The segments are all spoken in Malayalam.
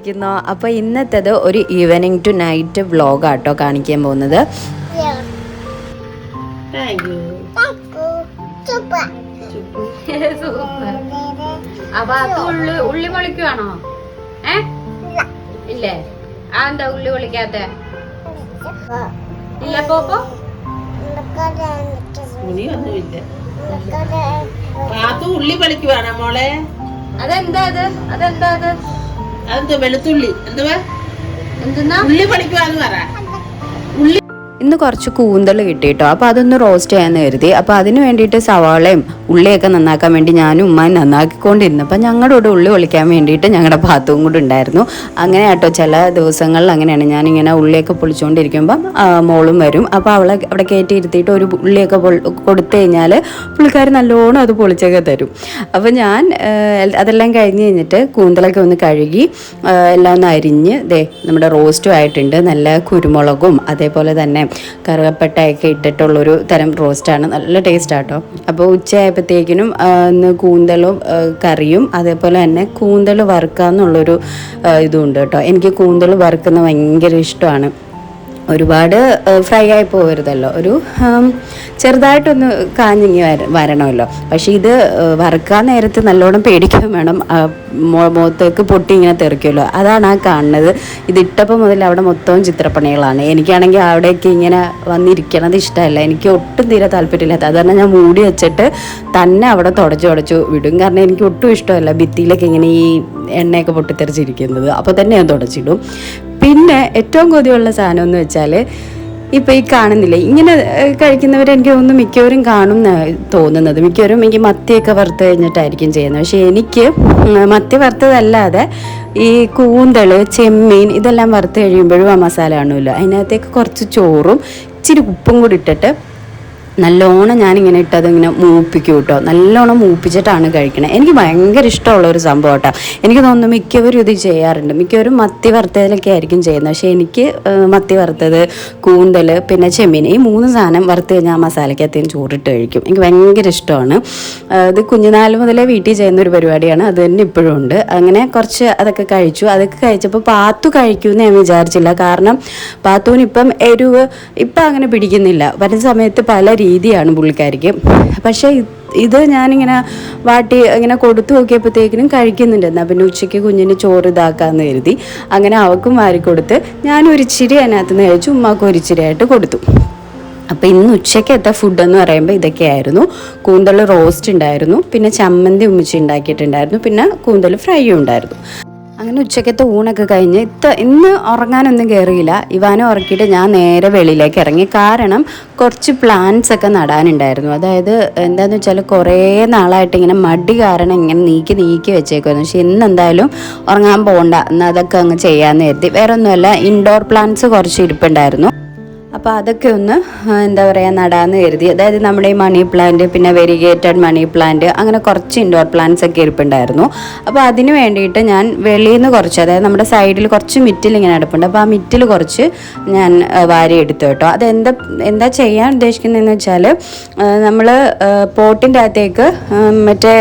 സുഖമായിട്ടിരിക്കുന്നോ അപ്പോൾ ഇന്നത്തേത് ഒരു ഈവനിങ് ടു നൈറ്റ് വ്ളോഗാട്ടോ കാണിക്കാൻ പോകുന്നത്. അപ്പൊ അത് ഉള്ളി ഉള്ളി പൊളിക്കുവാണോ ഏ? ഇല്ലേ? ആ എന്താ ഉള്ളി പൊളിക്കാത്ത ഇല്ല പോപ്പോ ഉള്ളി പളിക്കുവാണോ മോളെ? അതെന്താ അത്? അതെന്താ അത്? അതെന്താ വെളുത്തുള്ളി. എന്തുവാ? എന്തെന്നാ? ഉള്ളി പളിക്കുവാന്ന് പറ. ഇന്ന് കുറച്ച് കൂന്തൽ കിട്ടിയിട്ടോ. അപ്പോൾ അതൊന്ന് റോസ്റ്റ് ചെയ്യാന്ന് കരുതി. അപ്പോൾ അതിന് വേണ്ടിയിട്ട് സവാളയും ഉള്ളിയൊക്കെ നന്നാക്കാൻ വേണ്ടി ഞാനും ഉമ്മായും നന്നാക്കിക്കൊണ്ടിരുന്നു. അപ്പം ഞങ്ങളുടെ കൂടെ ഉള്ളി പൊളിക്കാൻ വേണ്ടിയിട്ട് ഞങ്ങളുടെ ഭാഗത്തും കൂടെ ഉണ്ടായിരുന്നു. അങ്ങനെ കേട്ടോ ചില ദിവസങ്ങളിൽ അങ്ങനെയാണ്. ഞാനിങ്ങനെ ഉള്ളിയൊക്കെ പൊളിച്ചുകൊണ്ടിരിക്കുമ്പം മോളും വരും. അപ്പോൾ അവളെ അവിടെ കയറ്റി ഇരുത്തിയിട്ട് ഒരു ഉള്ളിയൊക്കെ കൊടുത്തു കഴിഞ്ഞാൽ പുള്ളിക്കാർ നല്ലോണം അത് പൊളിച്ചൊക്കെ തരും. അപ്പോൾ ഞാൻ അതെല്ലാം കഴിഞ്ഞ് കഴിഞ്ഞിട്ട് കൂന്തലൊക്കെ ഒന്ന് കഴുകി എല്ലാം ഒന്ന് അരിഞ്ഞ് ദേ നമ്മുടെ റോസ്റ്റും ആയിട്ടുണ്ട്. നല്ല കുരുമുളകും അതേപോലെ തന്നെ കറുകപ്പട്ടയൊക്കെ ഇട്ടിട്ടുള്ളൊരു തരം റോസ്റ്റാണ് നല്ല ടേസ്റ്റ് ആട്ടോ. അപ്പോൾ ഉച്ചയായപ്പോഴത്തേക്കിനും ഇന്ന് കൂന്തലും ആ, കറിയും അതേപോലെ തന്നെ കൂന്തൽ വറുക്കുക എന്നുള്ളൊരു ആ, ഇതും കേട്ടോ. എനിക്ക് കൂന്തൽ വറുക്കുന്നത് ഭയങ്കര ഇഷ്ടമാണ്. ഒരുപാട് ഫ്രൈ ആയി പോകരുതല്ലോ ഒരു ചെറുതായിട്ടൊന്ന് കാഞ്ഞിങ്ങി വര വരണമല്ലോ. പക്ഷേ ഇത് വറുക്കാൻ നേരത്ത് നല്ലോണം പേടിക്കുകയും വേണം. മുഖത്തേക്ക് പൊട്ടി ഇങ്ങനെ തെറിക്കുമല്ലോ. അതാണ് ആ കാണുന്നത്. ഇത് ഇട്ടപ്പോൾ മുതൽ അവിടെ മൊത്തവും ചിത്രപ്പണികളാണ്. എനിക്കാണെങ്കിൽ അവിടേക്ക് ഇങ്ങനെ വന്നിരിക്കണത് ഇഷ്ടമല്ല. എനിക്ക് ഒട്ടും തീരെ താല്പര്യമില്ലാത്ത അത് കാരണം ഞാൻ മൂടി വെച്ചിട്ട് തന്നെ അവിടെ തുടച്ചു തുടച്ചു വിടും. കാരണം എനിക്ക് ഒട്ടും ഇഷ്ടമല്ല ഭിത്തിയിലൊക്കെ ഇങ്ങനെ ഈ എണ്ണയൊക്കെ പൊട്ടിത്തെറിച്ചിരിക്കുന്നത്. അപ്പോൾ തന്നെ ഞാൻ തുടച്ചിടും. പിന്നെ ഏറ്റവും കൊതിയുള്ള സാധനം എന്ന് വെച്ചാൽ ഇപ്പം ഈ കാണുന്നില്ലേ? ഇങ്ങനെ കഴിക്കുന്നവർ എനിക്ക് തോന്നുന്നു മിക്കവരും കാണും തോന്നുന്നത്. മിക്കവരും എനിക്ക് മത്തിയൊക്കെ വറുത്ത് കഴിഞ്ഞിട്ടായിരിക്കും ചെയ്യുന്നത്. പക്ഷേ എനിക്ക് മത്തി വറുത്തതല്ലാതെ ഈ കൂന്തൾ ചെമ്മീൻ ഇതെല്ലാം വറുത്ത് കഴിയുമ്പോഴും ആ മസാല കാണുമല്ലോ. അതിനകത്തേക്ക് കുറച്ച് ചോറും ഇച്ചിരി ഉപ്പും കൂടി ഇട്ടിട്ട് നല്ലോണം ഞാനിങ്ങനെ ഇട്ടത് ഇങ്ങനെ മൂപ്പിക്കും കേട്ടോ. നല്ലോണം മൂപ്പിച്ചിട്ടാണ് കഴിക്കണത് എനിക്ക് ഭയങ്കര ഇഷ്ടമുള്ള ഒരു സംഭവം കേട്ടോ എനിക്ക് തോന്നുന്നു മിക്കവരും ഇത് ചെയ്യാറുണ്ട്. മിക്കവരും മത്തി വറുത്തതിലൊക്കെ ആയിരിക്കും ചെയ്യുന്നത്. പക്ഷേ എനിക്ക് മത്തി വറുത്തത് കൂന്തൽ പിന്നെ ചെമ്മീൻ ഈ മൂന്ന് സാധനം വറുത്ത് കഴിഞ്ഞാൽ ആ മസാലയ്ക്കകത്തേക്കും ചൂടിട്ട് കഴിക്കും. എനിക്ക് ഭയങ്കര ഇഷ്ടമാണ്. ഇത് കുഞ്ഞുനാൾ മുതലേ വീട്ടിൽ ചെയ്യുന്ന ഒരു പരിപാടിയാണ്. അത് തന്നെ ഇപ്പോഴും ഉണ്ട്. അങ്ങനെ കുറച്ച് അതൊക്കെ കഴിച്ചു. അതൊക്കെ കഴിച്ചപ്പോൾ പാത്തു കഴിക്കുമെന്ന് ഞാൻ വിചാരിച്ചില്ല. കാരണം പാത്തുവിന് ഇപ്പം എരിവ് ഇപ്പം അങ്ങനെ പിടിക്കുന്നില്ല. വരുന്ന സമയത്ത് പല രീതിയാണ് പുള്ളിക്കാരിക്ക്. പക്ഷേ ഇത് ഞാനിങ്ങനെ വാട്ടി ഇങ്ങനെ കൊടുത്തു നോക്കിയപ്പോഴത്തേക്കിനും കഴിക്കുന്നുണ്ട് എന്നാൽ പിന്നെ ഉച്ചയ്ക്ക് കുഞ്ഞിന് ചോറ് ഇതാക്കാമെന്ന് കരുതി. അങ്ങനെ അവക്കും വാരിക്കൊടുത്ത് ഞാൻ ഒരു ഇച്ചിരി അതിനകത്ത് നിന്ന് കഴിച്ചു. ഉമ്മാക്കും ഒരു ഇച്ചിരി ആയിട്ട് കൊടുത്തു. അപ്പോൾ ഇന്ന് ഉച്ചയ്ക്കത്തെ ഫുഡ് എന്ന് പറയുമ്പോൾ ഇതൊക്കെയായിരുന്നു. കൂന്തൽ റോസ്റ്റ് ഉണ്ടായിരുന്നു. പിന്നെ ചമ്മന്തി ഉമ്മിച്ച് ഉണ്ടാക്കിയിട്ടുണ്ടായിരുന്നു. പിന്നെ കൂന്തൽ ഫ്രൈയും ഉണ്ടായിരുന്നു. അങ്ങനെ ഉച്ചക്കത്തെ ഊണൊക്കെ കഴിഞ്ഞ് ഇത്ത ഇന്ന് ഉറങ്ങാനൊന്നും കയറിയില്ല ഇവാനെ ഉറക്കിയിട്ട് ഞാൻ നേരെ വെളിയിലേക്ക് ഇറങ്ങി. കാരണം കുറച്ച് പ്ലാന്റ്സ് ഒക്കെ നടാനുണ്ടായിരുന്നു. അതായത് എന്താന്ന് വെച്ചാൽ കുറേ നാളായിട്ട് ഇങ്ങനെ മടി കാരണം ഇങ്ങനെ നീക്കി നീക്കി വെച്ചേക്കുമായിരുന്നു പക്ഷെ ഇന്ന് എന്തായാലും ഉറങ്ങാൻ പോകണ്ട എന്നാൽ അതൊക്കെ അങ്ങ് ചെയ്യാമെന്ന് കരുതി. വേറെ ഒന്നുമല്ല ഇൻഡോർ പ്ലാന്റ്സ് കുറച്ച് ഇരിപ്പുണ്ടായിരുന്നു. അപ്പോൾ അതൊക്കെ ഒന്ന് എന്താ പറയുക നടാന്ന് കരുതി. അതായത് നമ്മുടെ ഈ മണി പ്ലാന്റ് പിന്നെ വെരിഗേറ്റഡ് മണി പ്ലാന്റ് അങ്ങനെ കുറച്ച് ഇൻഡോർ പ്ലാന്റ്സ് ഒക്കെ ഇരിപ്പുണ്ടായിരുന്നു. അപ്പോൾ അതിന് വേണ്ടിയിട്ട് ഞാൻ വെളിയിൽ നിന്ന് കുറച്ച് അതായത് നമ്മുടെ സൈഡിൽ കുറച്ച് മിറ്റിൽ ഇങ്ങനെ അടുപ്പുണ്ട് അപ്പോൾ ആ മിറ്റിൽ കുറച്ച് ഞാൻ വാരി എടുത്തു കേട്ടോ. അതെന്താ എന്താ ചെയ്യാൻ ഉദ്ദേശിക്കുന്നതെന്ന് വെച്ചാൽ നമ്മൾ പോട്ടിന്റെ അകത്തേക്ക് മറ്റേ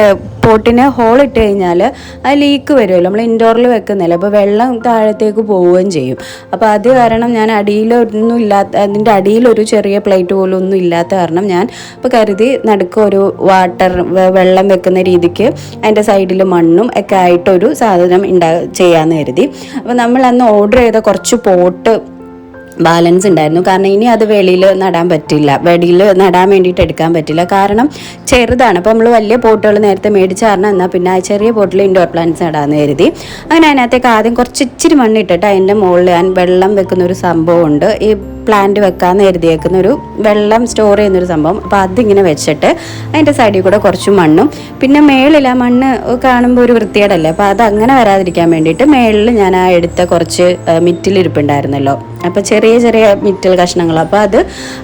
പോട്ടിന് ഹോൾ ഇട്ട് കഴിഞ്ഞാൽ അത് ലീക്ക് വരുമല്ലോ. നമ്മൾ ഇൻഡോറിൽ വെക്കുന്നില്ല. അപ്പോൾ വെള്ളം താഴത്തേക്ക് പോവുകയും ചെയ്യും. അപ്പോൾ അത് കാരണം ഞാൻ അടിയിലൊന്നും ഇല്ലാത്ത അതിന്റെ അടിയിലൊരു ചെറിയ പ്ലേറ്റ് പോലും ഒന്നും ഇല്ലാത്ത കാരണം ഞാൻ ഇപ്പോൾ കരുതി നടുക്ക് ഒരു വാട്ടർ വെള്ളം വെക്കുന്ന രീതിക്ക് അതിന്റെ സൈഡിൽ മണ്ണും ഒക്കെ ആയിട്ടൊരു സാധനം ഉണ്ടാ ചെയ്യാമെന്ന് കരുതി. അപ്പോൾ നമ്മൾ അന്ന് ഓർഡർ ചെയ്ത കുറച്ച് പോട്ട് ബാലൻസ് ഉണ്ടായിരുന്നു. കാരണം ഇനി അത് വെളിയിൽ നടാൻ പറ്റില്ല. വെളിയിൽ നടാൻ വേണ്ടിയിട്ട് എടുക്കാൻ പറ്റില്ല. കാരണം ചെറുതാണ്. അപ്പോൾ നമ്മൾ വലിയ പോട്ടുകൾ നേരത്തെ മേടിച്ച് കാരണം എന്നാൽ പിന്നെ ആ ചെറിയ പോട്ടിൽ ഇൻഡോർ പ്ലാന്റ്സ് നടാമെന്ന് കരുതി. അങ്ങനെ അതിനകത്തേക്ക് ആദ്യം കുറച്ച് ഇച്ചിരി മണ്ണിട്ടിട്ട് അതിന്റെ മുകളിൽ വെള്ളം വെക്കുന്ന ഒരു സംഭവമുണ്ട്. ഈ പ്ലാന്റ് വെക്കാമെന്ന് കരുതിയേക്കുന്ന ഒരു വെള്ളം സ്റ്റോർ ചെയ്യുന്നൊരു സംഭവം. അപ്പോൾ അതിങ്ങനെ വെച്ചിട്ട് അതിന്റെ സൈഡിൽ കൂടെ കുറച്ച് മണ്ണും പിന്നെ മേളിൽ ആ മണ്ണ് കാണുമ്പോൾ ഒരു വൃത്തികേടല്ലേ? അപ്പോൾ അത് അങ്ങനെ വരാതിരിക്കാൻ വേണ്ടിയിട്ട് മേളിൽ ഞാൻ ആ എടുത്ത കുറച്ച് മിറ്റിലിരിപ്പുണ്ടായിരുന്നല്ലോ അപ്പോൾ ചെറിയ ചെറിയ മിറ്റൽ കഷ്ണങ്ങൾ അപ്പോൾ അത്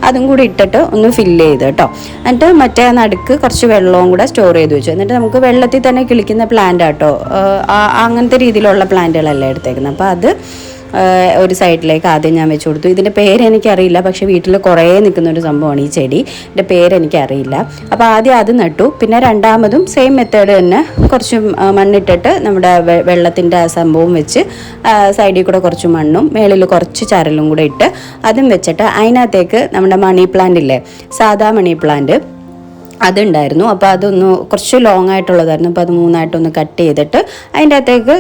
അതും കൂടി ഇട്ടിട്ട് ഒന്ന് ഫില്ല് ചെയ്ത് കേട്ടോ എന്നിട്ട് മറ്റേ നടുക്ക് കുറച്ച് വെള്ളവും കൂടെ സ്റ്റോർ ചെയ്ത് വെച്ചു. എന്നിട്ട് നമുക്ക് വെള്ളത്തിൽ തന്നെ കിളിക്കുന്ന പ്ലാന്റ് ആട്ടോ അങ്ങനത്തെ രീതിയിലുള്ള പ്ലാന്റുകളല്ലേ എടുത്തേക്കുന്നത് അപ്പോൾ അത് ഒരു സൈഡിലേക്ക് ആദ്യം ഞാൻ വെച്ച് കൊടുത്തു. ഇതിന്റെ പേര് എനിക്കറിയില്ല പക്ഷേ വീട്ടിൽ കുറേ നിൽക്കുന്ന ഒരു സംഭവമാണ് ഈ ചെടി. ഇതിന്റെ പേര് എനിക്കറിയില്ല. അപ്പോൾ ആദ്യം അത് നട്ടു. പിന്നെ രണ്ടാമതും സെയിം മെത്തേഡ് തന്നെ കുറച്ച് മണ്ണിട്ടിട്ട് നമ്മുടെ വെള്ളത്തിന്റെ ആ സംഭവം വെച്ച് സൈഡിൽ കൂടെ കുറച്ച് മണ്ണും മേളിൽ കുറച്ച് ചരലും കൂടെ ഇട്ട് അതും വെച്ചിട്ട് അതിനകത്തേക്ക് നമ്മുടെ മണി പ്ലാന്റ് ഇല്ലേ സാധാ മണി പ്ലാന്റ് അതുണ്ടായിരുന്നു. അപ്പോൾ അതൊന്ന് കുറച്ച് ലോങ് ആയിട്ടുള്ളതായിരുന്നു. അപ്പോൾ അത് മൂന്നായിട്ടൊന്ന് കട്ട് ചെയ്തിട്ട് അതിന്റെ അകത്തേക്ക്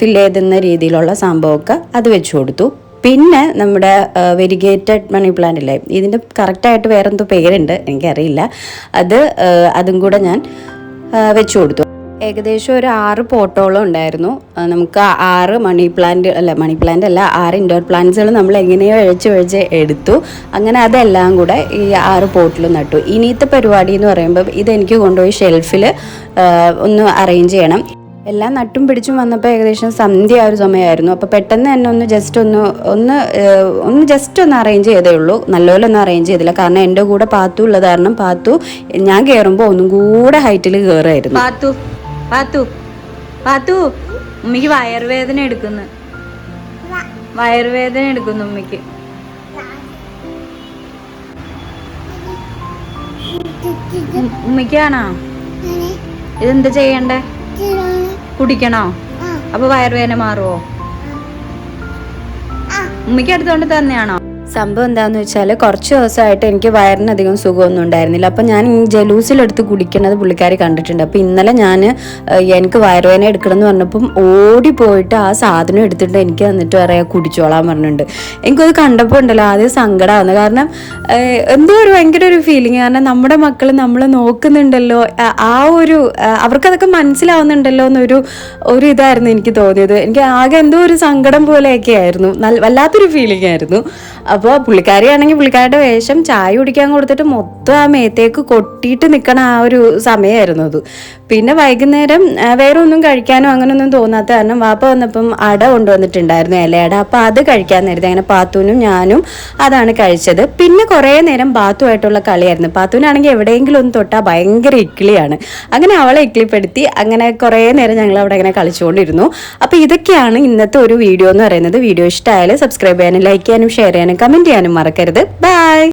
ഫിൽ ചെയ്തുന്ന രീതിയിലുള്ള സംഭവമൊക്കെ അത് വെച്ച് കൊടുത്തു. പിന്നെ നമ്മുടെ വെരിഗേറ്റഡ് മണി പ്ലാന്റ് ഇല്ലേ? ഇതിന്റെ കറക്റ്റായിട്ട് വേറെന്തോ പേരുണ്ട്. എനിക്കറിയില്ല. അത് അതും കൂടെ ഞാൻ വെച്ചു കൊടുത്തു. ഏകദേശം ഒരു ആറ് പോട്ടോളം ഉണ്ടായിരുന്നു. നമുക്ക് ആറ് മണി പ്ലാന്റ് അല്ല മണി പ്ലാന്റ് അല്ല ആറ് ഇൻഡോർ പ്ലാന്റ്സുകൾ നമ്മൾ എങ്ങനെയോ ഇഴച്ച് ഇഴച്ച് എടുത്തു. അങ്ങനെ അതെല്ലാം കൂടെ ഈ ആറ് പോട്ടിൽ നട്ടു. ഇനിയത്തെ പരിപാടി എന്ന് പറയുമ്പോൾ ഇതെനിക്ക് കൊണ്ടുപോയി ഷെൽഫിൽ ഒന്ന് അറേഞ്ച് ചെയ്യണം. എല്ലാം നട്ടും പിടിച്ചും വന്നപ്പോൾ ഏകദേശം സന്ധ്യ ആ ഒരു സമയമായിരുന്നു. അപ്പോൾ പെട്ടെന്ന് തന്നെ ഒന്ന് ജസ്റ്റ് ഒന്ന് ഒന്ന് ഒന്ന് ജസ്റ്റ് ഒന്ന് അറേഞ്ച് ചെയ്തേ ഉള്ളൂ. നല്ലപോലെ ഒന്നും അറേഞ്ച് ചെയ്തില്ല. കാരണം എന്റെ കൂടെ പാത്തു ഉള്ളത് കാരണം പാത്തു ഞാൻ കയറുമ്പോൾ ഒന്നും കൂടെ ഹൈറ്റിൽ കയറുമായിരുന്നു പാത്തു. പാത്തു പാത്തു ഉമ്മിക്ക് വയറുവേദന എടുക്കുന്നു. വയറുവേദന എടുക്കുന്നു ഉമ്മിക്ക്. ഉമ്മിക്കാണോ? ഇതെന്താ ചെയ്യണ്ടേ? കുടിക്കണോ? അപ്പൊ വയറുവേദന മാറുവോ? ഉമ്മിക്ക് എടുത്തോണ്ട് തന്നെയാണോ? സംഭവം എന്താണെന്ന് വെച്ചാൽ കുറച്ച് ദിവസമായിട്ട് എനിക്ക് വയറിനധികം സുഖമൊന്നും ഉണ്ടായിരുന്നില്ല. അപ്പം ഞാൻ ഈ ജലൂസിലെടുത്ത് കുടിക്കുന്നത് പുള്ളിക്കാരി കണ്ടിട്ടുണ്ട്. അപ്പം ഇന്നലെ ഞാൻ എനിക്ക് വയറുവേന എടുക്കണം എന്ന് പറഞ്ഞപ്പം ഓടിപ്പോയിട്ട് ആ സാധനം എടുത്തിട്ട് എനിക്ക് തന്നിട്ട് പറയാം കുടിച്ചോളാൻ പറഞ്ഞിട്ടുണ്ട്. എനിക്കത് കണ്ടപ്പോൾ ഉണ്ടല്ലോ ആദ്യം സങ്കടമാകുന്നത് കാരണം എന്തോ ഒരു ഭയങ്കര ഒരു ഫീലിംഗ് കാരണം നമ്മുടെ മക്കൾ നമ്മൾ നോക്കുന്നുണ്ടല്ലോ. ആ- ഒരു അവർക്കതൊക്കെ മനസ്സിലാവുന്നുണ്ടല്ലോ എന്നൊരു ഒരു ഇതായിരുന്നു എനിക്ക് തോന്നിയത്. എനിക്ക് ആകെ എന്തോ ഒരു സങ്കടം പോലെയൊക്കെ ആയിരുന്നു. വല്ലാത്തൊരു ഫീലിംഗ് ആയിരുന്നു. അപ്പോൾ പുള്ളിക്കാരിയാണെങ്കിൽ പുള്ളിക്കാരുടെ വേഷം ചായ കുടിക്കാൻ കൊടുത്തിട്ട് മൊത്തം ആ മേത്തേക്ക് കൊട്ടിയിട്ട് നിൽക്കണ ആ ഒരു സമയമായിരുന്നു അത്. പിന്നെ വൈകുന്നേരം വേറെ ഒന്നും കഴിക്കാനോ അങ്ങനൊന്നും തോന്നാത്ത കാരണം വാപ്പ വന്നപ്പം അട കൊണ്ടുവന്നിട്ടുണ്ടായിരുന്നു ഇലയട. അപ്പോൾ അത് കഴിക്കാൻ നേരത്തെ അങ്ങനെ പാത്തൂനും ഞാനും അതാണ് കഴിച്ചത്. പിന്നെ കുറേ നേരം പാത്തുമായിട്ടുള്ള കളിയായിരുന്നു. പാത്തൂനാണെങ്കിൽ എവിടെയെങ്കിലും ഒന്ന് തൊട്ടാൽ ഭയങ്കര ഇക്കിളിയാണ്. അങ്ങനെ അവളെ ഇക്കിളിപ്പെടുത്തി അങ്ങനെ കുറേ നേരം ഞങ്ങൾ അവിടെ അങ്ങനെ കളിച്ചുകൊണ്ടിരുന്നു. അപ്പോൾ ഇതൊക്കെയാണ് ഇന്നത്തെ ഒരു വീഡിയോ എന്ന് പറയുന്നത്. വീഡിയോ ഇഷ്ടമായാലും സബ്സ്ക്രൈബ് ചെയ്യാനും ലൈക്ക് ചെയ്യാനും ഷെയർ ചെയ്യാനും കമന്റ് ചെയ്യാനും മറക്കരുത്. ബൈ